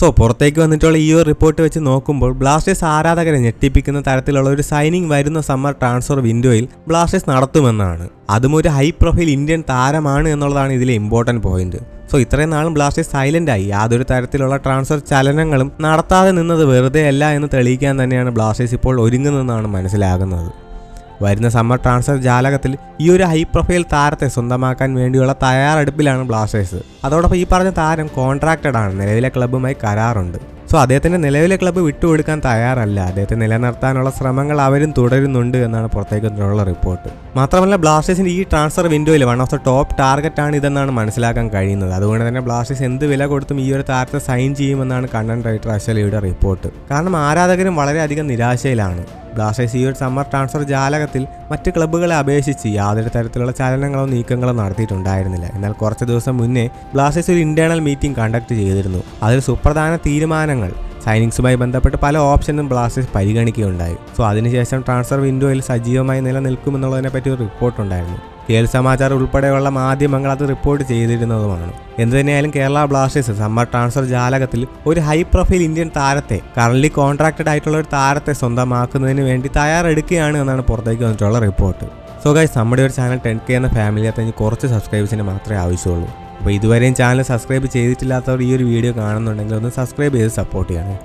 So പുറത്തേക്ക് വന്നിട്ടുള്ള ഈ ഒരു റിപ്പോർട്ട് വെച്ച് നോക്കുമ്പോൾ ബ്ലാസ്റ്റേഴ്സ് ആരാധകരെ ഞെട്ടിപ്പിക്കുന്ന തരത്തിലുള്ള ഒരു സൈനിങ് വരുന്ന സമ്മർ ട്രാൻസ്ഫർ വിൻഡോയിൽ ബ്ലാസ്റ്റേഴ്സ് നടത്തുമെന്നാണ്. അതും ഒരു ഹൈ പ്രൊഫൈൽ ഇന്ത്യൻ താരമാണ് എന്നുള്ളതാണ് ഇതിലെ ഇമ്പോർട്ടന്റ് പോയിന്റ് സോ ഇത്രയും നാളും ബ്ലാസ്റ്റേഴ്സ് സൈലന്റ് ആയി. യാതൊരു തരത്തിലുള്ള ട്രാൻസ്ഫർ ചലനങ്ങളും നടത്താതെ നിന്നത് വെറുതെ അല്ല എന്ന് തെളിയിക്കാൻ തന്നെയാണ് ബ്ലാസ്റ്റേഴ്സ് ഇപ്പോൾ ഒരുങ്ങുന്നതെന്നാണ് മനസ്സിലാകുന്നത്. വരുന്ന സമ്മർ ട്രാൻസ്ഫർ ജാലകത്തിൽ ഈ ഒരു ഹൈ പ്രൊഫൈൽ താരത്തെ സ്വന്തമാക്കാൻ വേണ്ടിയുള്ള തയ്യാറെടുപ്പിലാണ് ബ്ലാസ്റ്റേഴ്സ് അതോടൊപ്പം ഈ പറഞ്ഞ താരം കോൺട്രാക്റ്റഡ് ആണ് നിലവിലെ ക്ലബ്ബുമായി കരാറുണ്ട്. സോ അദ്ദേഹത്തിന്റെ നിലവിലെ ക്ലബ്ബ് വിട്ടുകൊടുക്കാൻ തയ്യാറല്ല. അദ്ദേഹത്തെ നിലനിർത്താനുള്ള ശ്രമങ്ങൾ അവരും തുടരുന്നുണ്ട് എന്നാണ് പുറത്തേക്ക് വന്നിട്ടുള്ള റിപ്പോർട്ട് മാത്രമല്ല ബ്ലാസ്റ്റേഴ്സിന്റെ ഈ ട്രാൻസ്ഫർ വിൻഡോയിൽ one of the top target ആണ് ഇതെന്നാണ് മനസ്സിലാക്കാൻ കഴിയുന്നത്. അതുകൊണ്ട് തന്നെ ബ്ലാസ്റ്റേഴ്സ് എന്ത് വില കൊടുത്തും ഈ ഒരു താരത്തെ സൈൻ ചെയ്യുമെന്നാണ് കണ്ണൻ റൈറ്റർ അശ്വലിയുടെ റിപ്പോർട്ട് കാരണം ആരാധകരും വളരെയധികം നിരാശയിലാണ്. ബ്ലാസ്റ്റേഴ്സ് ഈ ഒരു സമ്മർ ട്രാൻസ്ഫർ ജാലകത്തിൽ മറ്റ് ക്ലബ്ബുകളെ അപേക്ഷിച്ച് യാതൊരു തരത്തിലുള്ള ചലനങ്ങളോ നീക്കങ്ങളോ നടത്തിയിട്ടുണ്ടായിരുന്നില്ല. എന്നാൽ കുറച്ച് ദിവസം മുന്നേ ബ്ലാസ്റ്റേഴ്സ് ഒരു ഇന്റേണൽ മീറ്റിംഗ് കണ്ടക്ട് ചെയ്തിരുന്നു. അതിൽ സുപ്രധാന തീരുമാനങ്ങൾ സൈനിങ്സുമായി ബന്ധപ്പെട്ട് പല ഓപ്ഷനും ബ്ലാസ്റ്റേഴ്സ് പരിഗണിക്കുകയുണ്ടായി. സോ അതിനുശേഷം ട്രാൻസ്ഫർ വിൻഡോയിൽ സജീവമായി നിലനിൽക്കുമെന്നുള്ളതിനെ പറ്റി ഒരു റിപ്പോർട്ടുണ്ടായിരുന്നു കേൽ സമാചാർ ഉൾപ്പെടെയുള്ള മാധ്യമങ്ങൾ അത് റിപ്പോർട്ട് ചെയ്തിരുന്നതുമാണ്. എന്തുതന്നെയായാലും കേരള ബ്ലാസ്റ്റേഴ്സ് സമ്മർ ട്രാൻസ്ഫർ ജാലകത്തിൽ ഒരു ഹൈ പ്രൊഫൈൽ ഇന്ത്യൻ താരത്തെ കറന്റ് കോൺട്രാക്റ്റഡ് ആയിട്ടുള്ള ഒരു താരത്തെ സ്വന്തമാക്കുന്നതിന് വേണ്ടി തയ്യാറെടുക്കുകയാണ് എന്നാണ് പുറത്തേക്ക് വന്നിട്ടുള്ള റിപ്പോർട്ട് സോ ഗൈസ് നമ്മുടെ ഒരു ചാനൽ ടെൻ കെ എന്ന ഫാമിലിയകത്ത് ഇനി കുറച്ച് സബ്സ്ക്രൈബേഴ്സിന് മാത്രമേ ആവശ്യമുള്ളൂ. അപ്പോൾ ഇതുവരെയും ചാനൽ സബ്സ്ക്രൈബ് ചെയ്തിട്ടില്ലാത്തവർ ഈ ഒരു വീഡിയോ കാണുന്നുണ്ടെങ്കിൽ ഒന്ന് സബ്സ്ക്രൈബ് ചെയ്ത് സപ്പോർട്ട് ചെയ്യണേ.